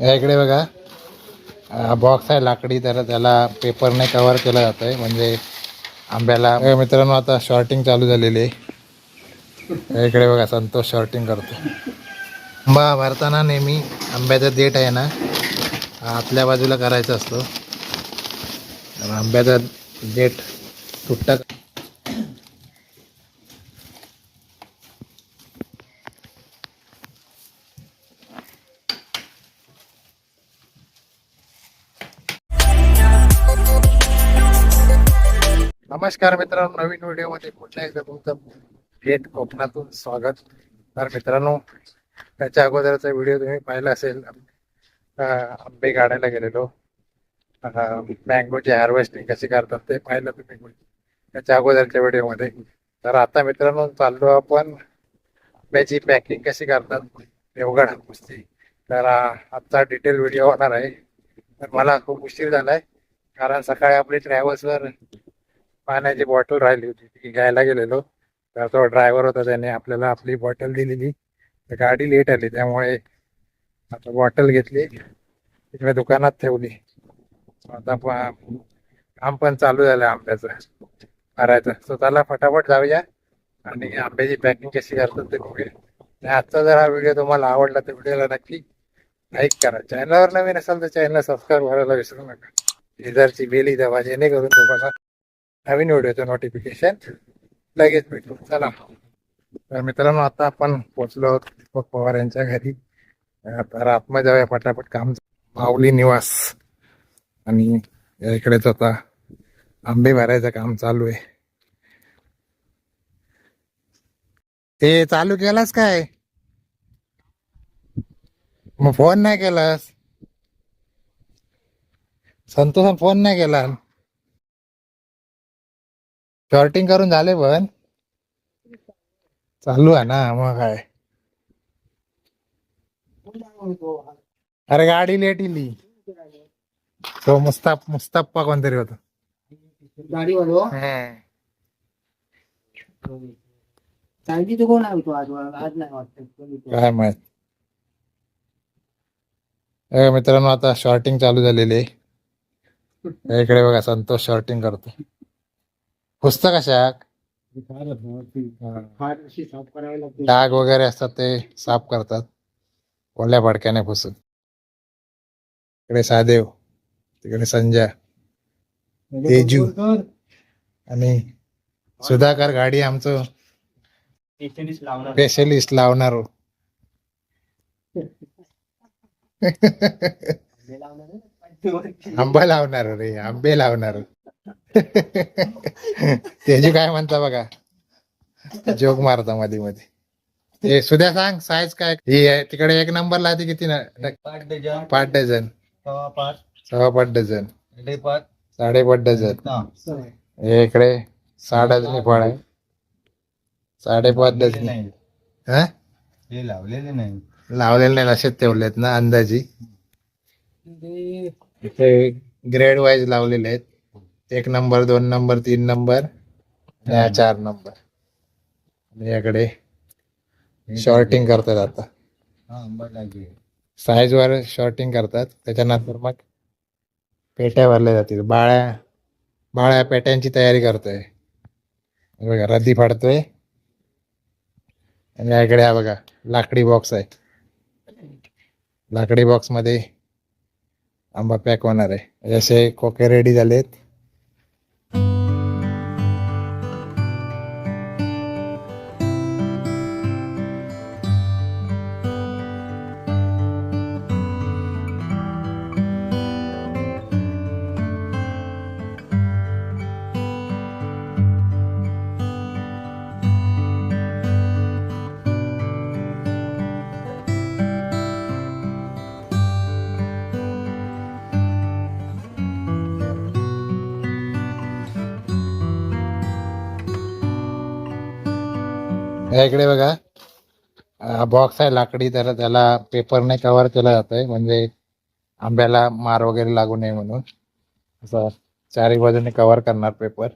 या इकडे बघा. बॉक्स आहे लाकडी तर त्याला पेपरने कवर केलं जातं आहे म्हणजे आंब्याला मित्रांनो आता शॉर्टिंग चालू झालेली आहे. या इकडे बघा संतोष शॉर्टिंग करतो आंबा भरताना नेहमी आंब्याचा देठ आहे ना आतल्या बाजूला करायचा असतो. तर आंब्याचा देठ तुटता नमस्कार मित्रांनो नवीन व्हिडिओमध्ये पुन्हा एकदा तुमचं थेट कोकणातून स्वागत. तर मित्रांनो त्याच्या अगोदरचा व्हिडिओ तुम्ही पाहिला असेल आंबे गाडायला गेलेलो. मँगोची हार्वेस्टिंग कशी करतात ते पाहिलं तुम्ही. त्याच्या अगोदरच्या व्हिडिओमध्ये. तर आता मित्रांनो चाललो आपण आंब्याची पॅकिंग कशी करतात देवगड हापूसची. तर आजचा डिटेल व्हिडिओ होणार आहे. तर मला खूप उशीर झालाय कारण सकाळी आपली ट्रॅव्हल्सवर पाण्याची बॉटल राहिली होती ती घ्यायला गेलेलो. तर तो ड्रायव्हर होता त्याने आपल्याला आपली बॉटल दिलेली. तर गाडी लेट आली त्यामुळे आता बॉटल घेतली. तिकडे दुकानात ठेवली. आता प- काम पण चालू झालं आंब्याचं करायचं सो त्याला फटाफट जाऊया आणि आंब्याची पॅकिंग कशी करतात ते बघूया. आजचा जर हा व्हिडिओ तुम्हाला आवडला तर व्हिडिओला नक्की लाईक करा. चॅनलवर नवीन असाल तर चॅनलला सबस्क्राईब करायला विसरू नका. शेजारची बेली दवा जेणेकरून तुम्हाला नवीन व्हिडिओचं नोटिफिकेशन लगेच भेटू. चला. तर मित्रांनो आता आपण पोचलो दीपक पवार यांच्या घरी. तर आत्मा जाऊया पटापट काम. माऊली निवास. आणि या इकडेच आता आंबे भरायचं काम चालू आहे. ते चालू केलास काय? मग फोन नाही केलास? संतोषन फोन नाही केला शॉर्टिंग करून झाले पण. चालू आहे ना मग काय. अरे गाडी लेट इली. तो मुस्ताफ मुस्ताप्पा कोणतरी होता. गाडी वालो सांगितली तो कोण आहे तो आज? आज नाही वाटत. काय माहीत. मित्रांनो आता शॉर्टिंग चालू झालेली आहे. इकडे बघा संतोष शॉर्टिंग करतो पुस्तक कशाक डाग वगैरे असतात ते साफ करतात. ओल्या भडक्याने पुसून. इकडे सादेव तिकडे संजय तेजू. आणि सुधाकर गाडी आमचं स्पेशलिस्ट लावणार हो. आंबा लावणार रे आंबे लावणार हो. तेजू काय म्हणता बघा. जोक मारता मध्ये मध्ये ते सुद्या सांग साईज काय? ही आहे तिकडे एक नंबरला ती किती ना? पाच डझन. पाच डझन. सव्वा पाच. सव्वा पाच डझन. साडेपाच साडेपाच डझन. हे. इकडे सहा डझनी फळ आहे. साडेपाच डझनी. हा? हे लावलेले नाही. लावलेले नाही असेच ठेवलेत ना अंदाजी. इथे ग्रेड वाईज लावलेले आहेत. एक नंबर दोन नंबर तीन नंबर आणि हा चार नंबर. आणि याकडे शॉर्टिंग करतात आता. साईज वर शॉर्टिंग करतात. त्याच्यानंतर मग पेट्या भरल्या जातील. बाळ्या बाळ्या पेट्यांची तयारी करतोय. हे बघा रद्दी फाडतोय. आणि या इकडे हा बघा लाकडी बॉक्स आहे. लाकडी बॉक्समध्ये आंबा पॅक होणार आहे. असे कोके रेडी झालेत. या इकडे बघा. बॉक्स आहे लाकडी. तर त्याला पेपरने कव्हर केलं जात आहे म्हणजे आंब्याला मार वगैरे लागू नये म्हणून. असं चारही बाजूने कव्हर करणार पेपर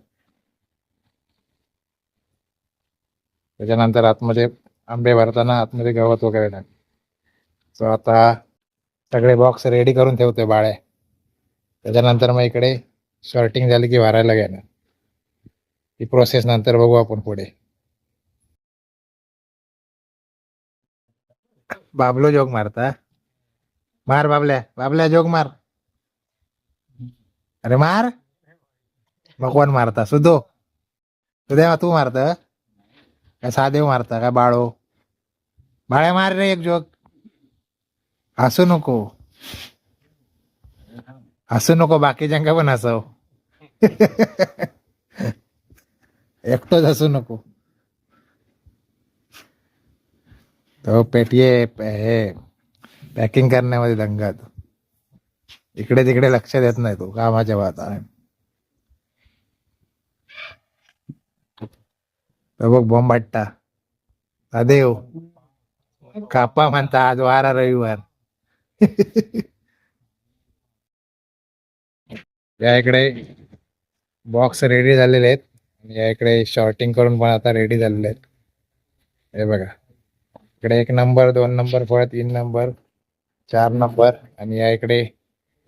त्याच्यानंतर आतमध्ये आंबे भरताना आतमध्ये गवत वगैरे टाक. सो आता सगळे बॉक्स रेडी करून ठेवतोय बाळ्या त्याच्यानंतर मग इकडे शॉर्टिंग झाली की भरायला घेणार. ही प्रोसेस नंतर बघू आपण पुढे. बाबलो जोग मारता मार बाबल्या बाबल्या जोग मार. अरे मार. मग कोण मारता सुधो. सुदैवा तू मारत का सादेव मारता का बाळो? बाळ्या मार रे एक जोग हसू नको. हसू नको बाकीच्यांका पण हसव. एकटोच हसू नको. तो पेटिये हे पॅकिंग करण्यामध्ये दंगात. इकडे तिकडे लक्ष देत नाही तो कामाच्या वातावरण तो बघ बॉम्ब अदेव कापा म्हणता आज वारा रविवार. या इकडे बॉक्स रेडी झालेले आहेत. या इकडे शॉर्टिंग करून पण आता रेडी झालेले आहेत. हे बघा. इकडे एक नंबर दोन नंबर फळ तीन नंबर चार नंबर. आणि या इकडे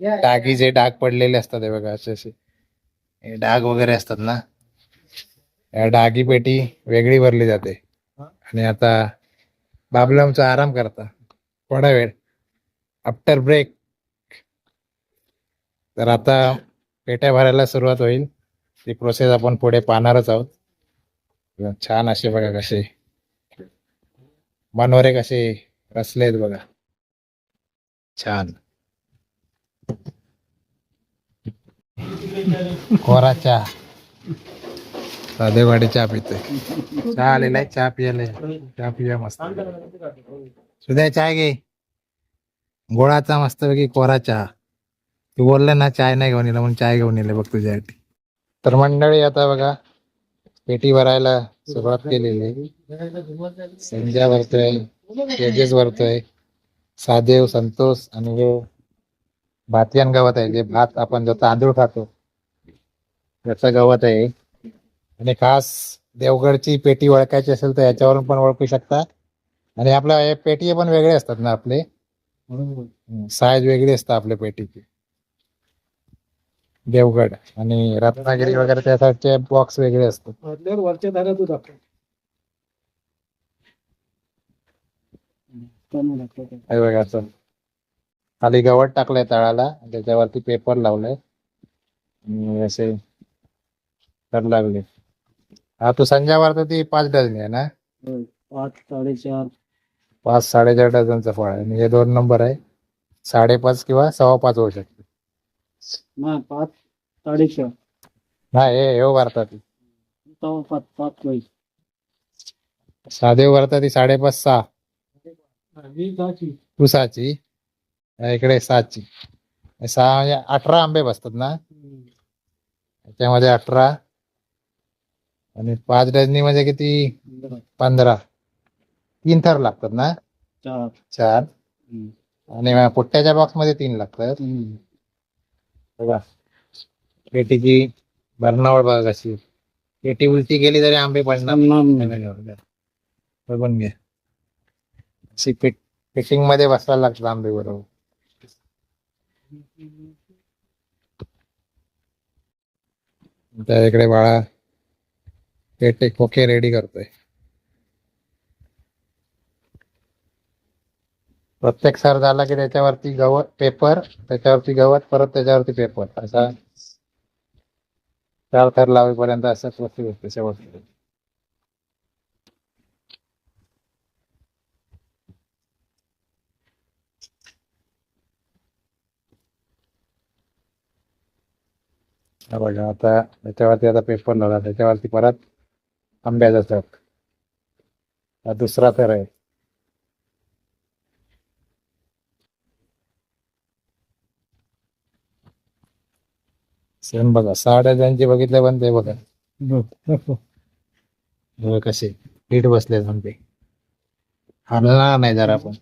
डागीचे डाग पडलेले असतात हे बघा असे असे. हे डाग वगैरे असतात ना. या डागी पेटी वेगळी भरली जाते. आणि आता बाबलमचा आराम करता. थोडा वेळ. आफ्टर ब्रेक तर आता पेट्या भरायला सुरुवात होईल. ती प्रोसेस आपण पुढे पाहणारच आहोत. छान असे बघा कसे. मानवरे कसे रचलेत बघा. छान. कोरा चहा साधेवाडी चहा पितोय. चहा आलेला आहे चहा पियाला चहा पिया मस्त. सुद्या चहा घे. गोळाचा मस्तपैकी कोरा चहा. तू बोलले ना चाय नाही घेऊन येलं म्हणून चाय घेऊन येले बघ तुझ्यासाठी. तर मंडळी आता बघा पेटी भरायला सुरुवात केलेली. संध्या संजय भरतोय तेजस भरतोय सादेव संतोष आणि हे भातियान गवत आहे जे भात आपण जो तांदूळ खातो त्याचं गवत आहे. आणि खास देवगडची पेटी ओळखायची असेल तर याच्यावरून पण ओळखू शकता. आणि आपल्या हे पेटी पण वेगळे असतात ना आपले? साईज वेगळी असतात आपल्या पेटीची. देवगड आणि रत्नागिरी वगैरे त्या साईडचे बॉक्स वेगळे असतात. वरच्या धारातच आपण हे बघा असं खाली गवत टाकलंय तळाला त्याच्यावरती पेपर लावलाय. आणि असे तर लागले. हा तू संजावर तर ती पाच डझन आहे ना? पाच साडेचार. पाच साडेचार डझनचं फळ आहे. आणि हे दोन नंबर आहे. साडेपाच किंवा सव्वा पाच होऊ शकते. हे हे भरतात साधे भरतात ती साडेपाच सहा. दहाची. तू सहाची या इकडे सातची. सहा म्हणजे अठरा आंबे बसतात ना? त्याच्यामध्ये अठरा. आणि पाच डझनी म्हणजे किती? पंधरा. तीन थर लागतात ना? चार. चार. आणि पुट्ट्याच्या बॉक्समध्ये तीन लागतात. हम्म. बघा. पेटीची बर्नावळ बघा कशी. पेटी उलटी गेली तरी आंबे पडणार. बघून घे. अशी पेट पेटिंगमध्ये बसायला लागतात आंबे बरोबर. त्या इकडे बाळा पेटे खोके रेडी करतोय. प्रत्येक सर झाला की त्याच्यावरती गवत पेपर त्याच्यावरती गवत परत त्याच्यावरती पेपर असा चार थर लावेपर्यंत असं प्रोसेस असते शेवट बघा आता त्याच्यावरती आता पेपर लावला त्याच्यावरती परत आंब्याचा चक. हा दुसरा थर आहे. सेम बघा साड्या डझनचे बघितल्या पण ते बघा. कसे पीठ बसले आंबे हलणार नाही जरा पण.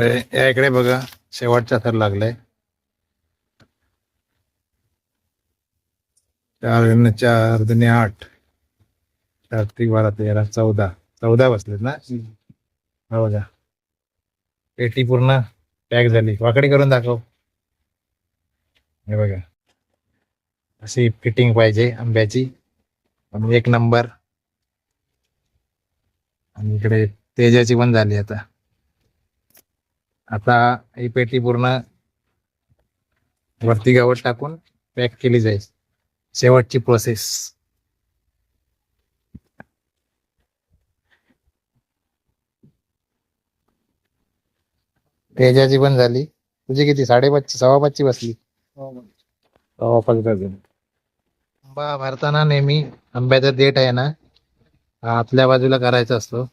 अरे या इकडे बघा. शेवटचा थर लागलाय. चार चार दुने आठ. चार त्रिक बारा तेरा चौदा. चौदा बसलेत ना? हो बघा पेटी पूर्ण पॅक झाली. वाकडी करून दाखव. हे बघा. अशी फिटिंग पाहिजे आंब्याची. आणि एक नंबर. आणि इकडे तेजाची पण झाली आता. आता ही पेटी पूर्ण वरती गवत टाकून पॅक केली जाईल. शेवटची प्रोसेस तेजाची पण झाली. तुझी किती? साडेपाचची सव्वा पाचची बसली? सव्वा पाच आंबा भरताना नेहमी आंब्याचा देठ आहे ना आतल्या बाजूला करायचा असतो.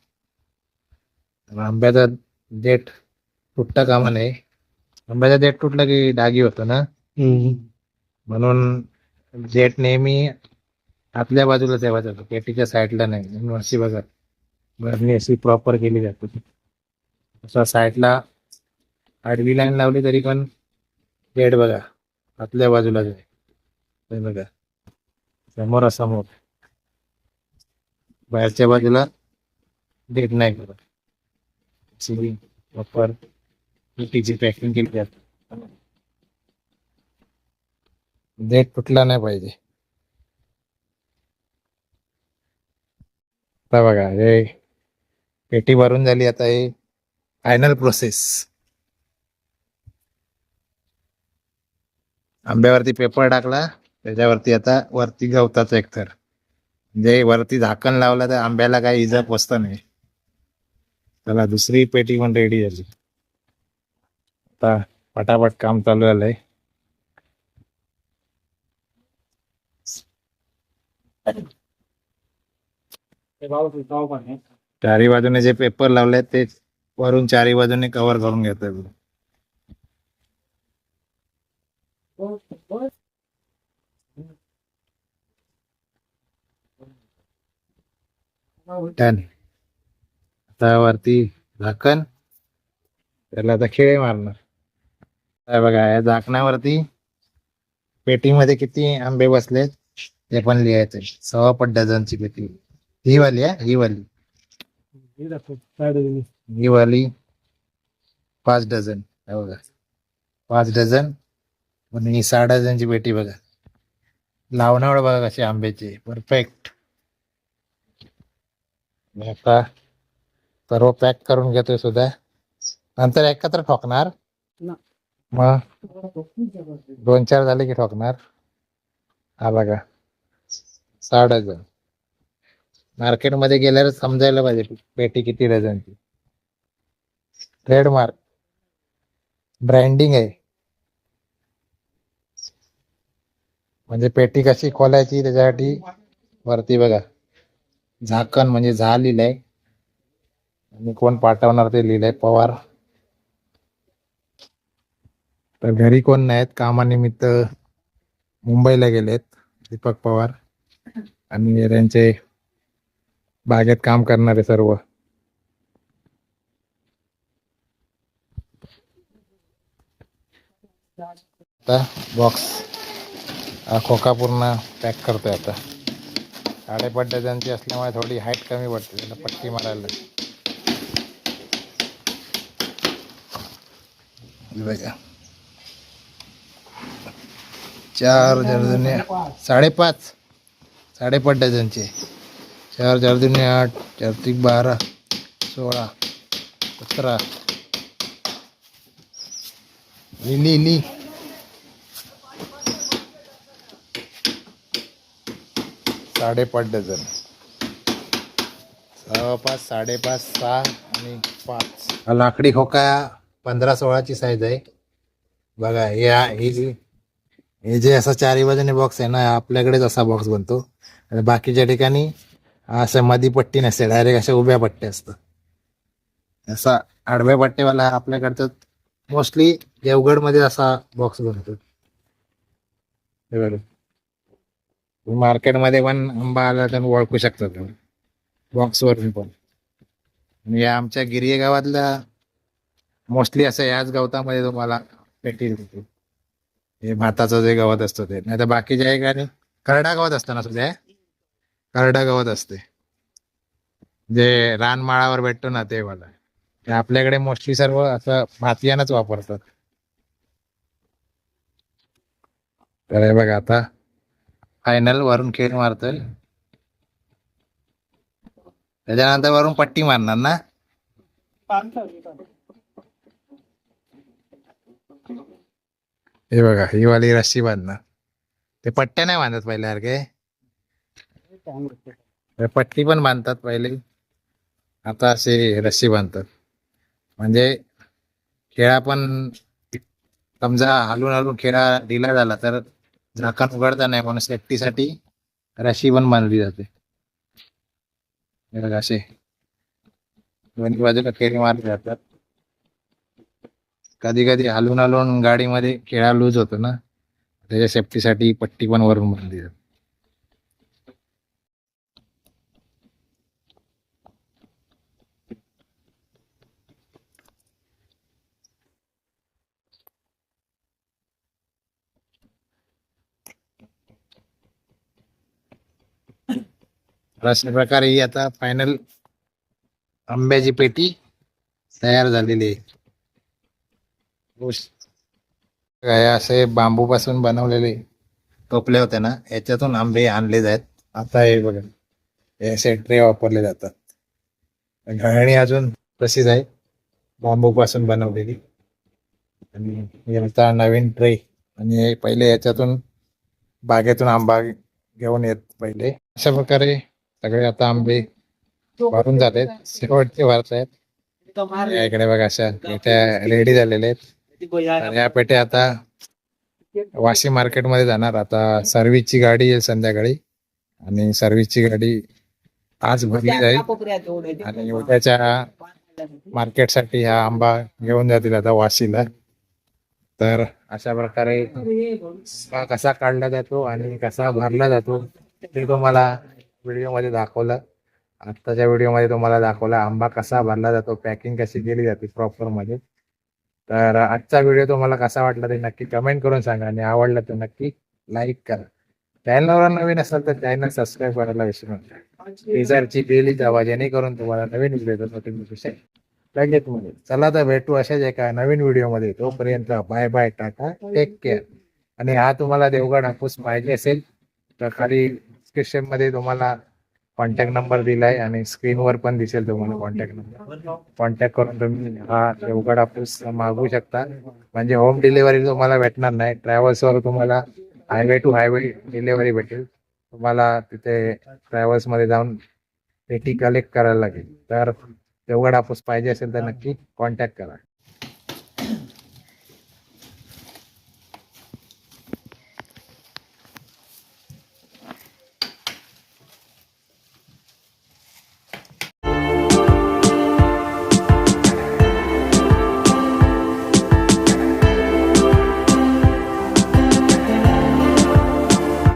आंब्याचा देठ तुटता कामा नये. आंब्याचा देठ तुटला की डागी होतो ना? म्हणून देठ नेहमी आतल्या बाजूला ठेवायचा असतो पेटीच्या साईडला नाही. म्हणून अशी बघा. भरणी अशी प्रॉपर केली जाते. असा साईडला आडवी लाईन लावली तरी पण देठ बघा. आतल्या बाजूला हे बघा. समोरासमोर बाहेरच्या बाजूला देठ नाही अशी प्रॉपर पेटीची पॅकिंग केली जाते देठ तुटला नाही पाहिजे. आता बघा हे पेटी भरून झाली आता हे फायनल प्रोसेस आंब्यावरती पेपर टाकला त्याच्यावरती आता वरती गवताचं एक थर म्हणजे वरती झाकण लावलं तर आंब्याला काही इजा पोचत नाही. चला दुसरी पेटी पण रेडी झाली. आता पटापट काम चालू झालंय. चारी बाजूने जे पेपर लावले ते वरून चारी बाजूने कव्हर करून घेतोय आता वरती झाकण. त्याला आता खेळ मारणार. काय बघा या झाकणावरती पेटीमध्ये किती आंबे बसलेत ते पण लिहायचे सव्वा पट डझनची पेटी. ही वाली आहे ही वाली. ही वाली पाच डझन. बघा. पाच डझन आणि ही सहा डझनची पेटी बघा. लावणावळ बघा कसे आंब्याची. परफेक्ट आता सर्व पॅक करून घेतोय सुद्धा. नंतर एकत्र ठोकणार? मग दोन चार झाले की ठोकणार. आला का सहा डझन मार्केटमध्ये गेल्यावर समजायला पाहिजे पेटी किती डझनची. ट्रेडमार्क. ब्रँडिंग आहे. म्हणजे पेटी कशी खोलायची त्याच्यासाठी वरती बघा. झाकण म्हणजे झा लिहिलंय आणि कोण पाठवणार ते लिहिलंय पवार. तर घरी कोण नाहीत कामानिमित्त मुंबईला गेलेत दीपक पवार. आणि त्यांचे बागेत काम करणारे सर्व. आता बॉक्स हा खोका पूर्ण पॅक करतोय आता. साडेपाच डझनची असल्यामुळे थोडी हाईट कमी पडते त्याला पट्टी मारायला बघा. चार डझने साडेपाच. साडेपाच. डझनचे. चार चार दुने आठ. चार त्रिक बारा. सोळा. सतरा. लिली लिली साडेपाच डझन. सहा पाच साडेपाच सहा आणि पाच. हा लाकडी खोका पंधरा सोळाची साईज आहे. बघा या ही जी हे जे असा चारी बाजूने बॉक्स आहे ना आपल्याकडेच असा बॉक्स बनतो. आणि बाकीच्या ठिकाणी अशा मधी पट्टी नसते डायरेक्ट अशा उभ्या पट्ट्या असतात. असा आडव्या पट्टेवाला आपल्याकडचं मोस्टली देवगडमध्ये असा बॉक्स बनतो. मार्केटमध्ये पण आंबा आला तर ओळखू शकतात. बॉक्स पण. आणि या आमच्या गिरिये गावातल्या मोस्टली असं याच गवतामध्ये तुम्हाला भेटेल हे भाताचं जे गवत असतं ते. नाही तर बाकीच्या ठिकाणी करडा गवत असतं ना सुद्धा करडा गवत असते. जे रानमाळावर भेटतो ना ते मला ते आपल्याकडे मोस्टली सर्व असं भातियानच वापरतात. तर हे बघा आता. फायनल वरून खेळ मारतोय. त्याच्यानंतर वरून पट्टी मारणार ना? हे बघा ही वाली रस्सी बांधणार. ते पट्ट्या नाही बांधत पहिल्यासारखे सारखे. पट्टी पण बांधतात पहिले. आता असे रस्सी बांधतात. म्हणजे खेळा पण समजा हलून हलून खेळा ढिला झाला तर झाकण उघडता नाही म्हणून सेफ्टीसाठी रशी पण बांधली जाते. बघा असे. दोन्ही बाजूला खेळी मारले जातात. कधी कधी हलून हलून गाडीमध्ये खेळा लूज होतो ना त्याच्या सेफ्टीसाठी पट्टी पण वरून बांधली जाते अशा प्रकारे ही आता फायनल आंब्याची पेटी तयार झालेली आहे. असे बांबू पासून बनवलेले. टोपले होते ना याच्यातून आंबे आणले जात आता हे बघा हे असे ट्रे वापरले जातात. घाणी अजून प्रसिद्ध आहे बांबू पासून बनवलेली. आणि आता नवीन ट्रे. आणि पहिले याच्यातून बागेतून आंबा घेऊन येत पहिले. अशा प्रकारे सगळे आता आंबे भरून झालेत शेवटचे भरत आहेत. इकडे बघा अशा रेडी झालेल्या आहेत. या पेट्या आता वाशी मार्केटमध्ये जाणार. आता सर्व्हिसची गाडी आहे संध्याकाळी. आणि सर्व्हिसची गाडी आज भरली जाईल. आणि उद्याच्या मार्केटसाठी हा आंबा घेऊन जातील आता वाशीला. तर अशा प्रकारे कसा काढला जातो आणि कसा भरला जातो ते तुम्हाला व्हिडिओमध्ये दाखवलं. आत्ताच्या व्हिडिओमध्ये तुम्हाला दाखवला आंबा कसा भरला जातो पॅकिंग कशी केली जाते प्रॉपरमध्ये तर आजचा व्हिडिओ तुम्हाला कसा वाटला ते नक्की कमेंट करून सांगा आणि आवडला तर नक्की लाईक करा. चॅनलवर नवीन असाल तर चॅनल सबस्क्राईब करायला विसरू नका. शेजारची बेली दावा जेणेकरून तुम्हाला नवीन व्हिडिओचं नोटिफिकेशन लगेच मिळेल. चला तर भेटू अशाच एका नवीन व्हिडिओमध्ये तोपर्यंत bye bye tata take care आणि हा तुम्हाला देवगड हापूस पाहिजे असेल तर खाली डिस्क्रिप्शनमध्ये तुम्हाला कॉन्टॅक्ट नंबर दिलाय आणि स्क्रीनवर पण दिसेल तुम्हाला कॉन्टॅक्ट नंबर कॉन्टॅक्ट करून तुम्ही हा देवगड हापूस मागवू शकता. म्हणजे होम डिलिव्हरी तुम्हाला भेटणार नाही. ट्रॅव्हल्सवर तुम्हाला हायवे टू हायवे डिलिव्हरी भेटेल. तुम्हाला तिथे ट्रॅव्हल्समध्ये जाऊन पेटी कलेक्ट करायला लागेल. तर देवगड हापूस पाहिजे असेल तर नक्की कॉन्टॅक्ट करा.